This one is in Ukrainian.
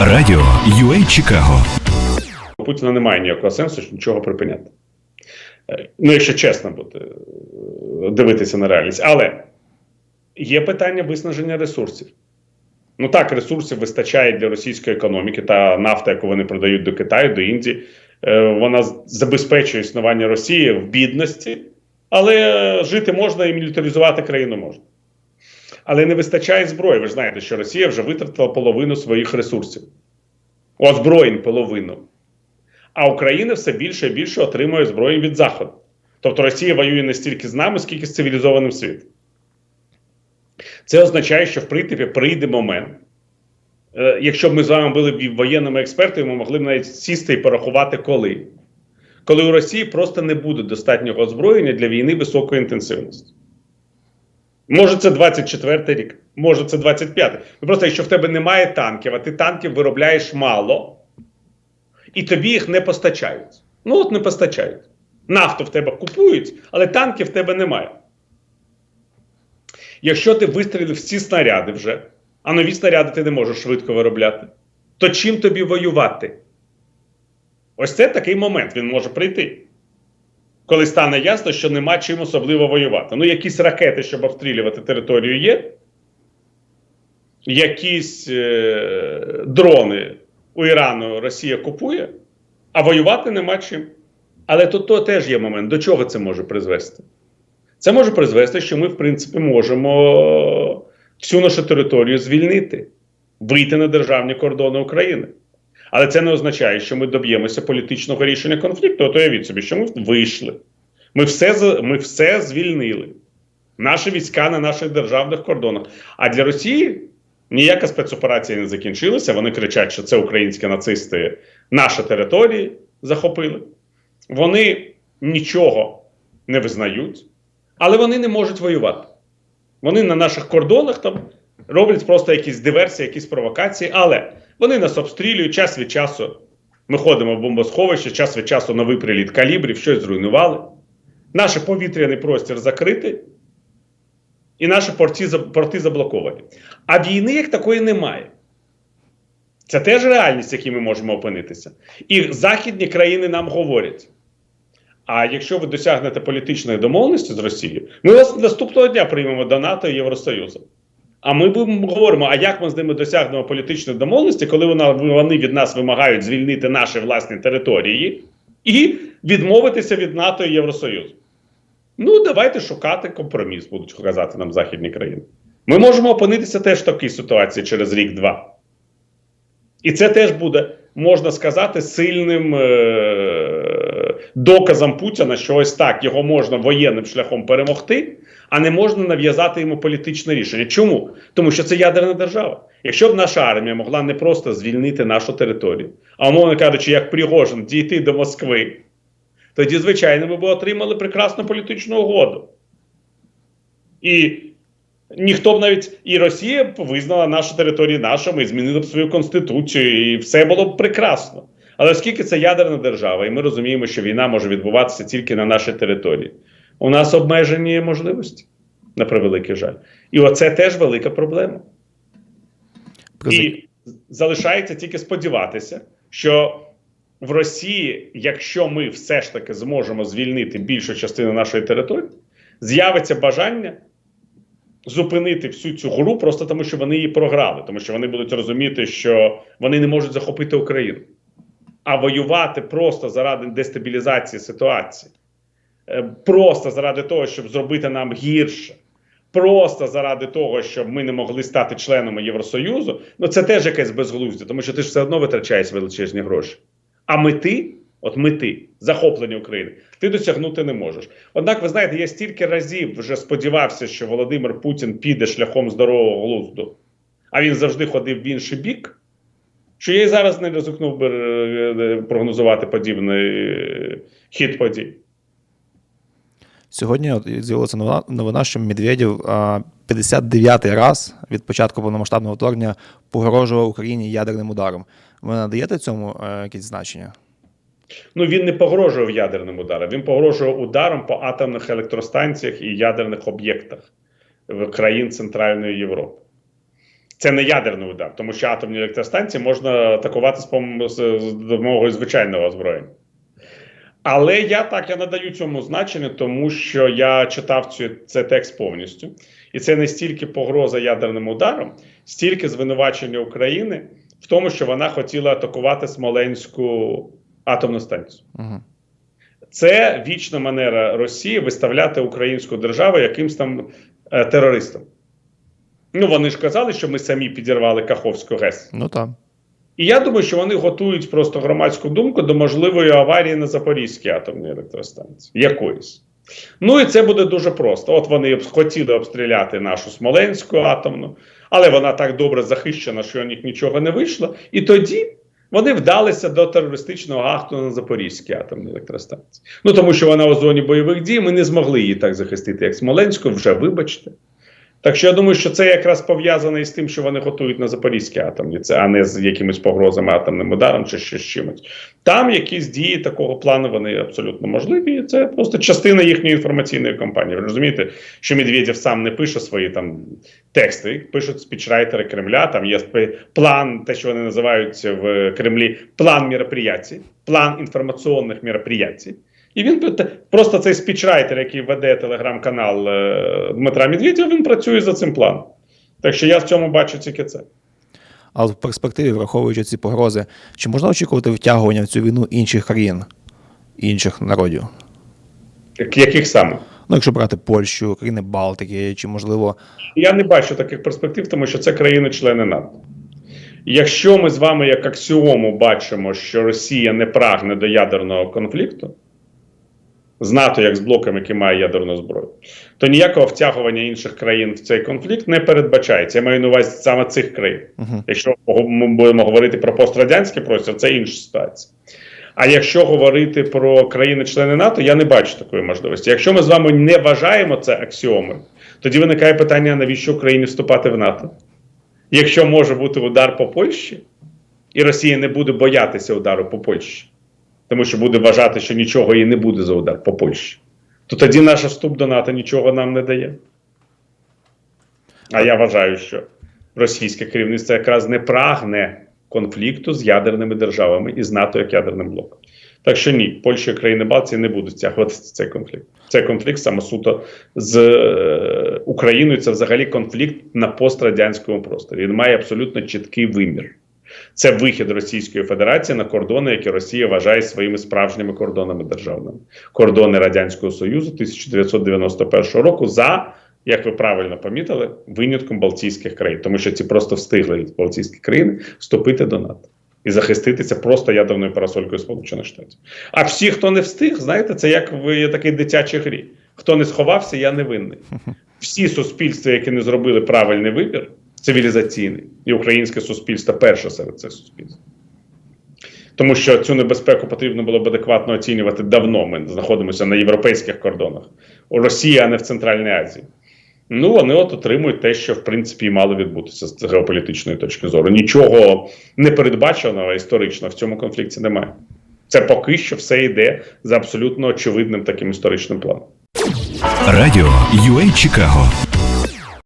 Радіо UA Чикаго. У Путіна немає ніякого сенсу нічого припиняти. Е, Ну, якщо чесно бути, е, дивитися на реальність. Але є питання виснаження ресурсів. Ну так, ресурсів вистачає для російської економіки та нафта, яку вони продають до Китаю, до Індії. е, Вона забезпечує існування Росії в бідності, але жити можна і мілітаризувати країну можна. Але не вистачає зброї. Ви ж знаєте, що Росія вже витратила половину своїх ресурсів. Озброєнь половину. А Україна все більше і більше отримує зброї від Заходу. Тобто Росія воює не стільки з нами, скільки з цивілізованим світом. Це означає, що в принципі прийде момент. Е, Якщо б ми з вами були воєнними експертами, ми могли б навіть сісти і порахувати, коли. Коли у Росії просто не буде достатнього озброєння для війни високої інтенсивності. Може, це 24-й рік, може, це 25. Ну просто якщо в тебе немає танків, а ти танків виробляєш мало, і тобі їх не постачають. Ну, от не постачають. Нафту в тебе купують, але танків в тебе немає. Якщо ти вистрілив всі снаряди вже, а нові снаряди ти не можеш швидко виробляти, то чим тобі воювати? Ось це такий момент, він може прийти. Коли стане ясно, що нема чим особливо воювати. Ну, якісь ракети, щоб обстрілювати територію, є. Якісь е- дрони у Ірану Росія купує, а воювати нема чим. Але тут то теж є момент, до чого це може призвести. Це може призвести, що ми, в принципі, можемо всю нашу територію звільнити, вийти на державні кордони України. Але це не означає, що ми доб'ємося політичного рішення конфлікту. От уявіть собі, що ми вийшли. Ми все, ми все звільнили. Наші війська на наших державних кордонах. А для Росії ніяка спецоперація не закінчилася. Вони кричать, що це українські нацисти наші території захопили. Вони нічого не визнають, але вони не можуть воювати. Вони на наших кордонах там роблять просто якісь диверсії, якісь провокації, але вони нас обстрілюють час від часу. Ми ходимо в бомбосховище, час від часу новий приліт калібрів, щось зруйнували. Наш повітряний простір закритий, і наші порти, порти заблоковані. А війни як такої немає. Це теж реальність, в якій ми можемо опинитися. І західні країни нам говорять. А якщо ви досягнете політичної домовленості з Росією, ми вас наступного дня приймемо до НАТО і Євросоюзу. А ми говоримо, а як ми з ними досягнемо політичної домовленості, коли вона, вони від нас вимагають звільнити наші власні території і відмовитися від НАТО і Євросоюзу. Ну, давайте шукати компроміс, будуть казати нам західні країни. Ми можемо опинитися теж в такій ситуації через рік-два. І це теж буде, можна сказати, сильним е- доказом Путіна, що ось так його можна воєнним шляхом перемогти, а не можна нав'язати йому політичне рішення. Чому? Тому що це ядерна держава. Якщо б наша армія могла не просто звільнити нашу територію, а умовно кажучи, як Пригожин, дійти до Москви, тоді, звичайно, ми б отримали прекрасну політичну угоду. І ніхто б навіть і Росія б визнала нашу територію нашими і змінила б свою конституцію, і все було б прекрасно. Але оскільки це ядерна держава, і ми розуміємо, що війна може відбуватися тільки на нашій території, у нас обмежені можливості, на превеликий жаль. І оце теж велика проблема. І залишається тільки сподіватися, що в Росії, якщо ми все ж таки зможемо звільнити більшу частину нашої території, з'явиться бажання зупинити всю цю гру просто тому, що вони її програли, тому що вони будуть розуміти, що вони не можуть захопити Україну, а воювати просто заради дестабілізації ситуації, просто заради того, щоб зробити нам гірше. Просто заради того, щоб ми не могли стати членами Євросоюзу, ну це теж якесь безглуздя, тому що ти ж все одно витрачаєш величезні гроші. А мети, от мети, захоплення України, ти досягнути не можеш. Однак, ви знаєте, я стільки разів вже сподівався, що Володимир Путін піде шляхом здорового глузду, а він завжди ходив в інший бік, що я і зараз не ризикнув би е, прогнозувати подібний е, хід подій. Сьогодні з'явилася новина, новина, що Медведєв 59-й раз від початку повномасштабного вторгнення погрожував Україні ядерним ударом. Ви надаєте цьому е, якесь значення? Ну він не погрожував ядерним ударом, він погрожував ударом по атомних електростанціях і ядерних об'єктах країн Центральної Європи. Це не ядерний удар, тому що атомні електростанції можна атакувати з допомогою звичайного озброєння. Але я так я надаю цьому значення, тому що я читав цю, цей текст повністю. І це не стільки погроза ядерним ударом, стільки звинувачення України в тому, що вона хотіла атакувати Смоленську атомну станцію. Угу. Це вічна манера Росії виставляти українську державу якимсь там е, терористом. Ну, вони ж казали, що ми самі підірвали Каховську ГЕС. Ну так. І я думаю, що вони готують просто громадську думку до можливої аварії на Запорізькій атомній електростанції. Якоїсь. Ну і це буде дуже просто. От вони хотіли обстріляти нашу Смоленську атомну, але вона так добре захищена, що у них нічого не вийшло. І тоді вони вдалися до терористичного акту на Запорізькій атомній електростанції. Ну тому що вона у зоні бойових дій, ми не змогли її так захистити, як Смоленську, вже вибачте. Так що я думаю, що це якраз пов'язано із тим, що вони готують на Запорізькій атомні, це, а не з якимись погрозами атомним ударом чи ще з чимось. Там якісь дії такого плану вони абсолютно можливі. І це просто частина їхньої інформаційної кампанії. Ви розумієте, що Медведєв сам не пише свої там тексти, пишуть спічрайтери Кремля. Там є план, те, що вони називають в Кремлі, план мероприятий, план інформаційних мероприятий. І він просто цей спічрайтер, який веде телеграм-канал е, Дмитра Медведєва, він працює за цим планом. Так що я в цьому бачу тільки це. Але в перспективі, враховуючи ці погрози, чи можна очікувати втягування в цю війну інших країн, інших народів? Яких саме? Ну, якщо брати Польщу, країни Балтики, чи можливо Я не бачу таких перспектив, тому що це країни-члени НАТО. Якщо ми з вами як аксіому бачимо, що Росія не прагне до ядерного конфлікту з НАТО як з блоком, який має ядерну зброю, то ніякого втягування інших країн в цей конфлікт не передбачається. Я маю на увазі саме цих країн. Мгм. Якщо ми будемо говорити про пострадянський простір, це інша ситуація. А якщо говорити про країни-члени НАТО, я не бачу такої можливості. Якщо ми з вами не вважаємо це аксіомою, тоді виникає питання, навіщо Україні вступати в НАТО? Якщо може бути удар по Польщі, і Росія не буде боятися удару по Польщі, тому що буде вважати, що нічого їй не буде за удар по Польщі, то тоді наш вступ до НАТО нічого нам не дає. А я вважаю, що російське керівництво якраз не прагне конфлікту з ядерними державами і з НАТО як ядерним блоком. Так що ні, Польща і країни Балтії не будуть стягуватися цей конфлікт. Цей конфлікт саме суто з е, Україною. Це взагалі конфлікт на пострадянському просторі. Він має абсолютно чіткий вимір. Це вихід Російської Федерації на кордони, які Росія вважає своїми справжніми кордонами державними. Кордони Радянського Союзу 1991 року за, як ви правильно помітили, винятком Балтійських країн, тому що ці просто встигли Балтійські країни вступити до НАТО і захиститися просто ядерною парасолькою Сполучених Штатів. А всі, хто не встиг, знаєте, це як в такій дитячій грі. Хто не сховався, я не винний. Всі суспільства, які не зробили правильний вибір, цивілізаційний, і українське суспільство перше серед цих суспільств. Тому що цю небезпеку потрібно було б адекватно оцінювати давно. Ми знаходимося на європейських кордонах у Росії, а не в Центральній Азії. Ну, вони от отримують те, що в принципі мало відбутися з геополітичної точки зору. Нічого непередбаченого історично в цьому конфлікті немає. Це поки що все йде за абсолютно очевидним таким історичним планом. Радіо UA Чикаго